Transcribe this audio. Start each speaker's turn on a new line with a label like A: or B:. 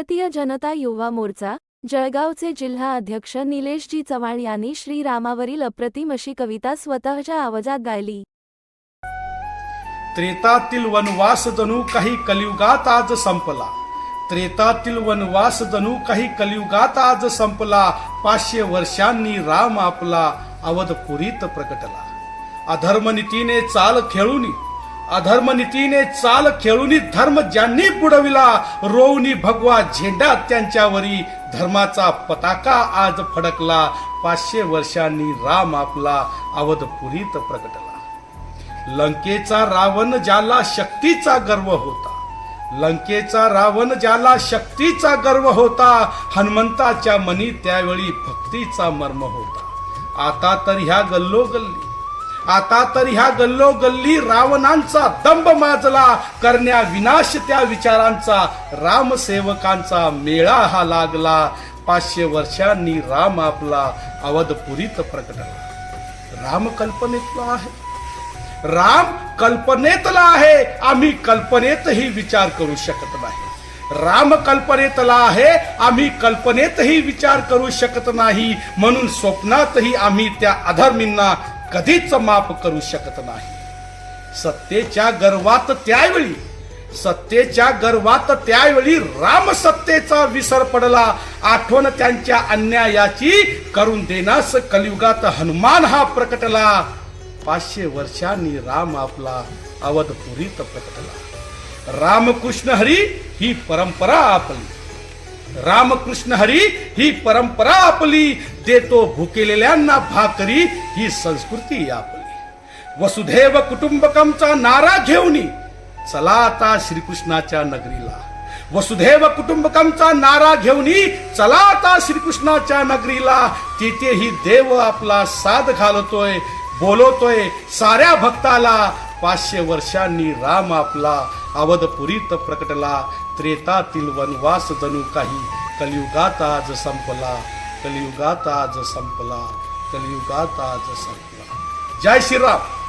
A: भारतीय जनता युवा मोर्चा जळगावचे जिल्हा अध्यक्ष निलेशजी चव्हाण यांनी श्रीरामावरील अप्रतिम अशी कविता स्वतःच्या आवाजात गायली.
B: त्रेतातील वनवास जणू काही कलियुगात आज संपला. त्रेतातील वनवास जणू काही कलियुगात आज संपला. पाचशे वर्षांनी राम आपला अवधपुरीत प्रकटला. अधर्मनीतीने चाल खेळूनी अधर्मनीतीने चाल खेळूनी धर्म ज्यांनी बुडविला रोवनी भगवा झेंडा त्यांच्यावरी धर्माचा पताका आज फडकला पाचशे वर्षांनी राम आपला अवधपुरीत प्रकटला लंकेचा रावण ज्याला शक्तीचा गर्व होता लंकेचा रावण ज्याला शक्तीचा गर्व होता हनुमंताच्या मनी त्यावेळी भक्तीचा मर्म होता. आता तर ह्या गल्लो गल्ली आता तर ह्या गल्लोगल्ली रावणांचा दंब माजला करण्या विनाश त्या विचारांचा रामसेवकांचा मेळा हा लागला. पाचशे वर्षांनी राम आपला अवधपुरीत प्रकटला. राम कल्पनेतला आहे. राम कल्पनेतला आहे. आम्ही कल्पनेतही विचार करू शकत नाही. राम कल्पनेतला आहे. आम्ही कल्पनेतही विचार करू शकत नाही. म्हणून स्वप्नातही आम्ही त्या अधर्मींना कधीच माफ करू शकत नाही. सत्तेच्या गर्वात त्यावेळी सत्तेच्या गर्वात त्यावेळी राम सत्तेचा विसर पडला. आठवण त्यांच्या अन्यायाची करून देण्यास कलियुगात हनुमान हा प्रकटला. पाचशे वर्षांनी राम आपला अवधपुरीत प्रकटला. रामकृष्ण हरी ही परंपरा आपली. रामकृष्ण हरी ही परंपरा आपली देतो भुकेलेल्यांना भाकरी ही संस्कृती आपली. वसुधैव कुटुंबकमचा नारा घेऊनी चला आता श्रीकृष्णाच्या नगरीला. वसुधैव कुटुंबकमचा नारा घेऊनी चला आता श्रीकृष्णाच्या नगरीला. तिथेही देव आपला साथ घालतोय बोलवतोय साऱ्या भक्ताला. पाचशे वर्षांनी राम आपला अवधपुरीत प्रकटला. त्रेतातील वनवास जणू काही. कलियुगात आज संपला कलियुगात आज संपला कलियुगात आज संपला. जय श्रीराम!